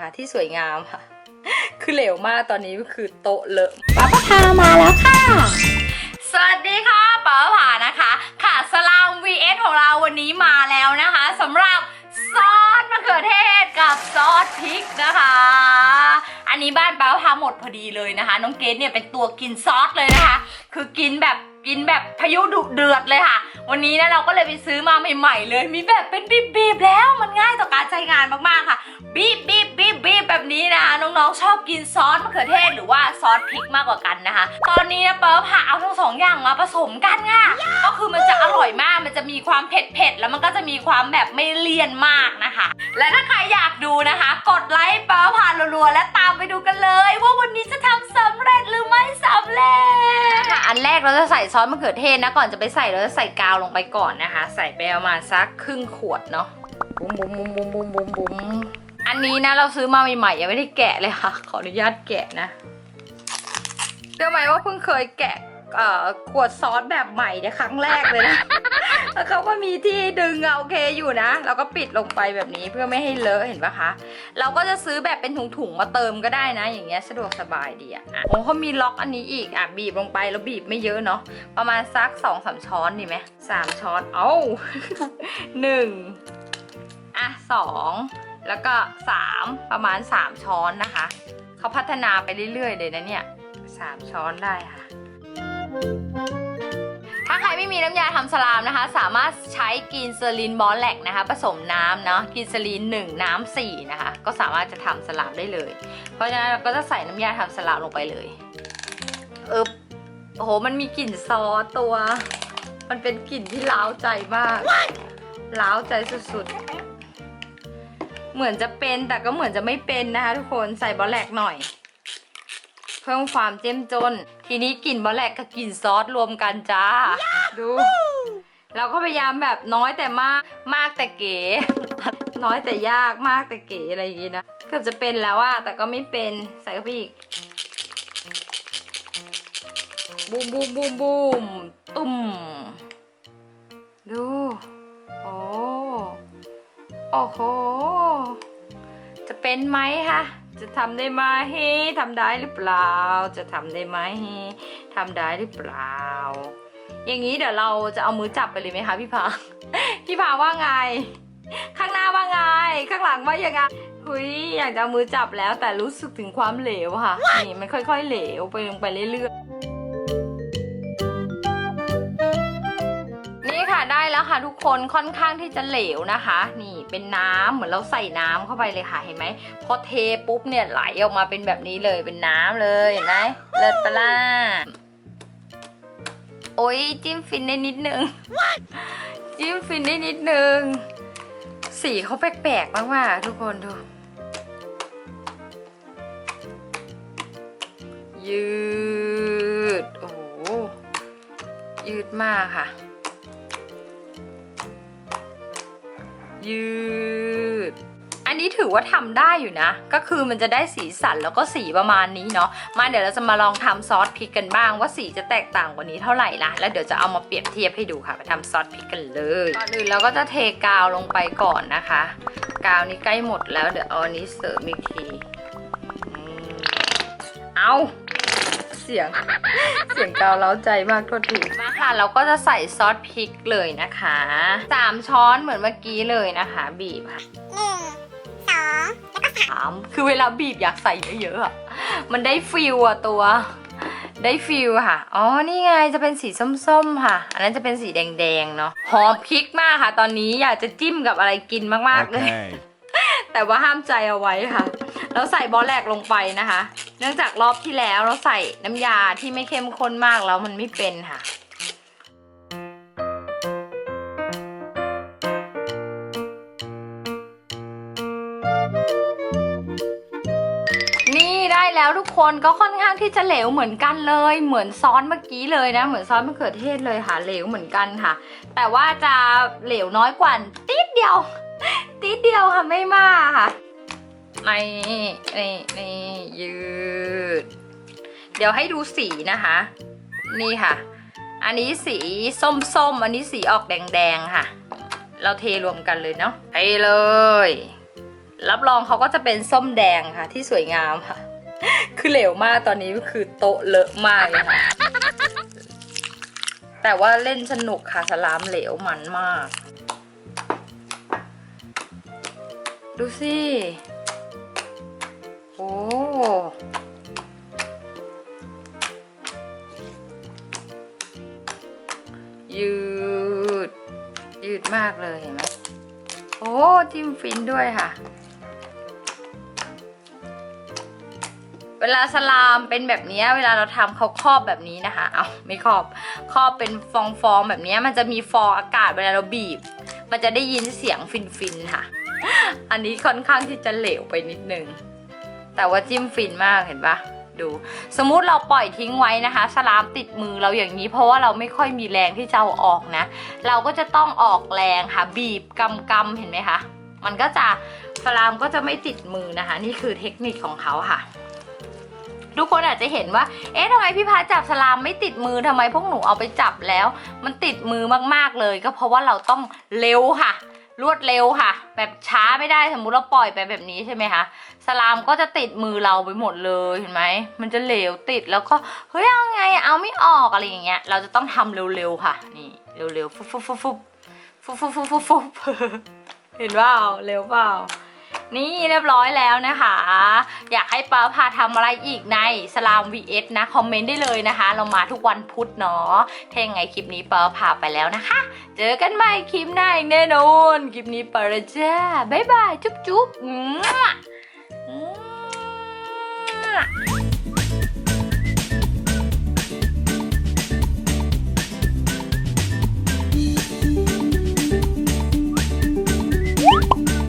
ค่ะที่สวยงามค่ะ คือเหลวมากตอนนี้คือโต๊ะเลอะป้าปะพามาแล้วค่ะ สวัสดีค่ะป๋าผานะคะ ค่ะสลาม vs ของเราวันนี้มาแล้วนะคะสำหรับซอสมะเขือเทศกับซอสพริกนะคะ อันนี้บ้านป้าพาหมดพอดีเลยนะคะ น้องเกดเนี่ยเป็นตัวกินซอสเลยนะคะ คือกินแบบกินแบบพายุดุเดือดเลยค่ะ วันนี้นะเราก็เลยไปซื้อมาใหม่ ๆ เลย มีแบบเป็นบีบๆแล้วมันง่ายต่อการใช้งานมากๆค่ะ บีบบีบบีบบีบแบบนี้นะคะน้องๆชอบกินซอสมะเขือเทศหรือว่าซอสพริกมากกว่ากันนะคะ ตอนนี้นะเปิร์พาเอาทั้งสองอย่างมาผสมกันค่ะก็คือมันจะอร่อยมาก มีความเผ็ดๆ แล้วมันก็จะมีความแบบไม่เลี่ยนมากนะคะ และถ้าใครอยากดูนะคะ กดไลค์เปิร์พานรัวๆ และตามไปดูกันเลย ว่าวันนี้จะทำสำเร็จหรือไม่สำเร็จค่ะอันแรกเราจะใส่ซอสมะเขือเทศนะก่อนจะไปใส่เราจะใส่กาวลงไปก่อนนะคะ ใส่ไปประมาณสักครึ่งขวดเนาะบุ้มบุ้มบุ้มบุ้มบุ้มบุ้มบุ้มอันนี้นะเราซื้อมาใหม่ๆยังไม่ได้แกะเลยค่ะ ขออนุญาตแกะนะเชื่อไหมว่าเพิ่งเคยแกะขวดซอสแบบใหม่เนี่ยครั้งแรกเลยนะ แล้วเขาก็มีที่ดึงอะโอเคอยู่นะ เราก็ปิดลงไปแบบนี้เพื่อไม่ให้เลอะเห็นปะคะ เราก็จะซื้อแบบเป็นถุงๆมาเติมก็ได้นะ อย่างเงี้ยสะดวกสบายดีอะโอ้เขามีล็อกอันนี้อีกอะบีบลงไปแล้วบีบไม่เยอะเนาะประมาณสักสองสามช้อนดีไหมสามช้อนเอ้าหนึ่งอะสองแล้วก็สามประมาณสามช้อนนะคะเขาพัฒนาไปเรื่อยๆเลยนะเนี่ยสามช้อนได้ค่ะ ไม่มีน้ำยาทำสลามนะคะ สามารถใช้กินเซอรินบอลแลกนะคะ ผสมน้ำเนาะกินเซอรีน1 น้ำ4นะคะ ก็สามารถจะทำสลามได้เลย เพราะฉะนั้นเราก็จะใส่น้ำยาทำสลามลงไปเลยเออโอ้โห มันมีกลิ่นซอสตัว มันเป็นกลิ่นที่ล้าวใจมากล้าวใจสุดๆ เหมือนจะเป็นแต่ก็เหมือนจะไม่เป็นนะคะทุกคนใส่บอลแลกหน่อย เพิ่มความเจ้มจน ทีนี้กลิ่นบอลแลกกับกลิ่นซอสรวมกันจ้า ดู เราก็พยายามแบบน้อยแต่มากมากแต่เก๋ น้อยแต่ยากมากแต่เก๋อะไรอย่างงี้นะเกือบจะเป็นแล้วอะแต่ก็ไม่เป็นใส่เข้าไปอีกบูมบูมบูมบูมตุ่มดูโอ้โอ้โห จะเป็นไหมคะจะทำได้ไหมทำได้หรือเปล่า จะทำได้ไหมทำได้หรือเปล่า อย่างนี้เดี๋ยวเราจะเอามือจับไปเลยไหมคะพี่พา พี่พาว่าไง ข้างหน้าว่าไง ข้างหลังว่ายังไงหุยอยากจะเอามือจับแล้วแต่รู้สึกถึงความเหลวค่ะ นี่มันค่อย ๆ เหลวไปลงไปเรื่อยๆ นี่ค่ะได้แล้วค่ะทุกคนค่อนข้างที่จะเหลวนะคะ นี่เป็นน้ำเหมือนเราใส่น้ำเข้าไปเลยค่ะเห็นไหมพอเทปุ๊บเนี่ยไหลออกมาเป็นแบบนี้เลยเป็นน้ำเลยเห็นไหมเลิศปะล่ะ โอ้ยจิ้มฟินได้นิดนึงจิ้มฟินได้นิดนึง สีเขาแปลกๆมากๆทุกคนดู ยืด โอ้โห ยืดมากค่ะ ยืดอันนี้ ถือว่าทำได้อยู่นะ ก็คือมันจะได้สีสันแล้วก็สีประมาณนี้เนาะมาเดี๋ยวเราจะมาลองทำซอสพริกกันบ้างว่าสีจะแตกต่างกว่านี้เท่าไหร่ล่ะแล้วเดี๋ยวจะเอามาเปรียบเทียบให้ดูค่ะไปทำซอสพริกกันเลยก่อนอื่นเราก็จะเทกาวลงไปก่อนนะคะ กาวนี้ใกล้หมดแล้วเดี๋ยวเอาอันนี้เสริมอีกทีอืมเอาเสียงเสียงกาวเล้าใจมากโทษทีมาค่ะเราก็จะใส่ซอสพริกเลยนะคะสามช้อนเหมือนเมื่อกี้เลยนะคะ บีบค่ะห คือเวลาบีบอยากใส่เยอะๆอะมันได้ฟิลอะตัว ได้ฟิลค่ะ อ๋อ นี่ไงจะเป็นสีส้มๆค่ะ อันนั้นจะเป็นสีแดงๆเนาะ หอมพริกมากค่ะ ตอนนี้อยากจะจิ้มกับอะไรกินมากๆเลย Okay. แต่ว่าห้ามใจเอาไว้ค่ะแล้วใส่บอลแลกลงไปนะคะ เนื่องจากรอบที่แล้วเราใส่น้ำยาที่ไม่เข้มข้นมากแล้วมันไม่เป็นค่ะ คนก็ค่อนข้างที่จะเหลวเหมือนกันเลย เหมือนซอสเมื่อกี้เลยนะ เหมือนซอสมะเขือเทศเลยค่ะเหลวเหมือนกันค่ะ แต่ว่าจะเหลวน้อยกว่าติดเดียว ติดเดียวค่ะไม่มากค่ะนี่นี่นี่ยืด เดี๋ยวให้ดูสีนะคะ นี่ค่ะ อันนี้สีส้มๆ อันนี้สีออกแดงๆค่ะ เราเทรวมกันเลยเนาะเทเลย รับรองเขาก็จะเป็นส้มแดงค่ะที่สวยงามค่ะ คือเหลวมากตอนนี้คือโต๊ะเลอะมากเลยค่ะ แต่ว่าเล่นสนุกค่ะสลามเหลวมันมาก ดูสิ โอ้ยืด ยืดมากเลยเห็นไหมโอ้จิ้มฟินด้วยค่ะ เวลาสลามเป็นแบบนี้เวลาเราทำเขาครอบแบบนี้นะคะ เอาไม่ครอบครอบเป็นฟองฟองแบบนี้มันจะมีฟองอากาศเวลาเราบีบ มันจะได้ยินเสียงฟินฟินค่ะ อันนี้ค่อนข้างที่จะเหลวไปนิดนึง แต่ว่าจิ้มฟินมากเห็นปะดู สมมุติเราปล่อยทิ้งไว้นะคะ สลามติดมือเราอย่างนี้ เพราะว่าเราไม่ค่อยมีแรงที่จะเอาออกนะ เราก็จะต้องออกแรงค่ะ บีบกำกำเห็นไหมคะ มันก็จะสลามก็จะไม่ติดมือนะคะ นี่คือเทคนิคของเขาค่ะ ทุกคนอาจจะเห็นว่า เอ๊ะทำไมพี่พาจับสลามไม่ติดมือทำไมพวกหนูเอาไปจับแล้ว มันติดมือมากๆเลย ก็เพราะว่าเราต้องเร็วค่ะ รวดเร็วค่ะ แบบช้าไม่ได้สมมุติเราปล่อยไปแบบนี้ใช่ไหมคะสลามก็จะติดมือเราไปหมดเลยเห็นไหมมันจะเหลวติดแล้วก็เฮ้ยเอาไงเอาไม่ออกอะไรอย่างเงี้ย เราจะต้องทำเร็วๆค่ะ นี่เร็วๆฟุบฟุบฟุบฟุบฟุบฟุบฟุบฟุบฟุบเห็นเปล่าเร็วเปล่า นี่เรียบร้อยแล้วนะคะ อยากให้ป้าพาทำอะไรอีกในสลาม vs นะ คอมเมนต์ได้เลยนะคะ เรามาทุกวันพุธเนาะถ้ายังไงคลิปนี้ป้าพาไปแล้วนะคะ เจอกันใหม่คลิปหน้าอีกแน่นอน คลิปนี้ไปและจ้าบ๊ายบาย จุ๊บจุ๊บอือ